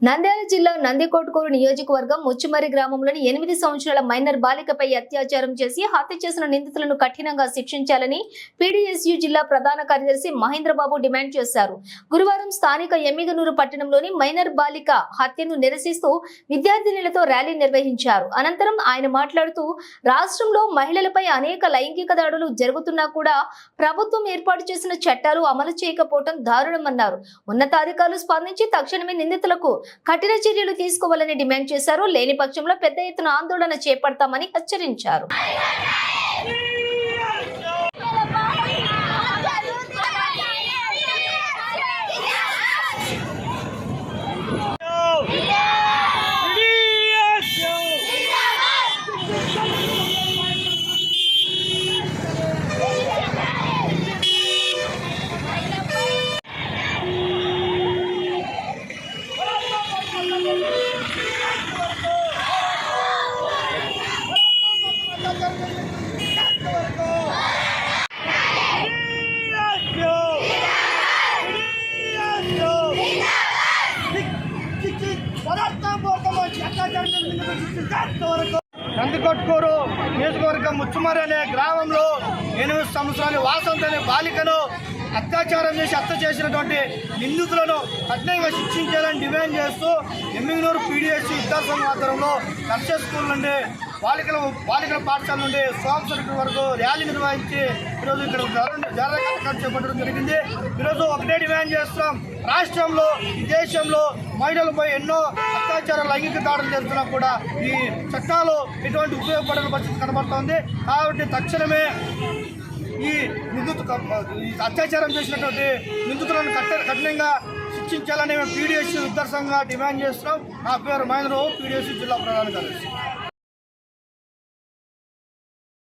何であ జిల్లా నందికోట్కూరు నియోజకవర్గం ముచ్చుమరి గ్రామంలోని ఎనిమిది సంవత్సరాల మైనర్ బాలికపై అత్యాచారం చేసి హత్య చేసిన నిందితులను కఠినంగా శిక్షించాలని పీడీఎస్యు జిల్లా ప్రధాన కార్యదర్శి మహేంద్రబాబు డిమాండ్ చేశారు. గురువారం స్థానిక ఎమ్మిగనూరు పట్టణంలోని మైనర్ బాలిక హత్యను నిరసిస్తూ విద్యార్థినులతో ర్యాలీ నిర్వహించారు. అనంతరం ఆయన మాట్లాడుతూ రాష్ట్రంలో మహిళలపై అనేక లైంగిక దాడులు జరుగుతున్నా కూడా ప్రభుత్వం ఏర్పాటు చేసిన చట్టాలు అమలు చేయకపోవడం దారుణమన్నారు. ఉన్నతాధికారులు స్పందించి తక్షణమే నిందితులకు కఠిన చర్యలు తీసుకోవాలని డిమాండ్ చేశారు. లేని పక్షంలో పెద్ద ఎత్తున ఆందోళన చేపడతామని హెచ్చరించారు. నందికొట్కూరు నియోజకవర్గం ముచ్చుమరి అనే గ్రామంలో ఎనిమిది సంవత్సరాల వాసంత అనే బాలికను అత్యాచారం చేసి హత్య చేసినటువంటి నిందితులను కఠినంగా శిక్షించాలని డిమాండ్ చేస్తూ ఎమ్మిగనూరు పీడిఎస్సీ విద్యాసంఘం ఆధ్వర్యంలో నర్సే స్కూల్ నుండి బాలికల బాలికల పాఠశాల నుండి సోమ సర్కిల్ వరకు ర్యాలీ నిర్వహించి ఈరోజు ఇక్కడ జాతర కార్యక్రమం చేపట్టడం జరిగింది. ఈరోజు ఒకటే డిమాండ్ చేస్తున్నాం. రాష్ట్రంలో ఈ దేశంలో మహిళలపై ఎన్నో అత్యాచార లైంగిక దాడులు చేస్తున్నా కూడా ఈ చట్టాలు ఎటువంటి ఉపయోగపడని పరిస్థితి కనబడుతోంది. కాబట్టి తక్షణమే ఈ నిందితు అత్యాచారం చేసినటువంటి నిందితులను కట్ట కఠినంగా శిక్షించాలని మేము పీడిఎస్సీ విద్యాసంఘంగా డిమాండ్ చేస్తున్నాం. నా పేరు మహేంద్రబాబు పీడిఎస్సీ జిల్లా ప్రధాన కార్యదర్శి.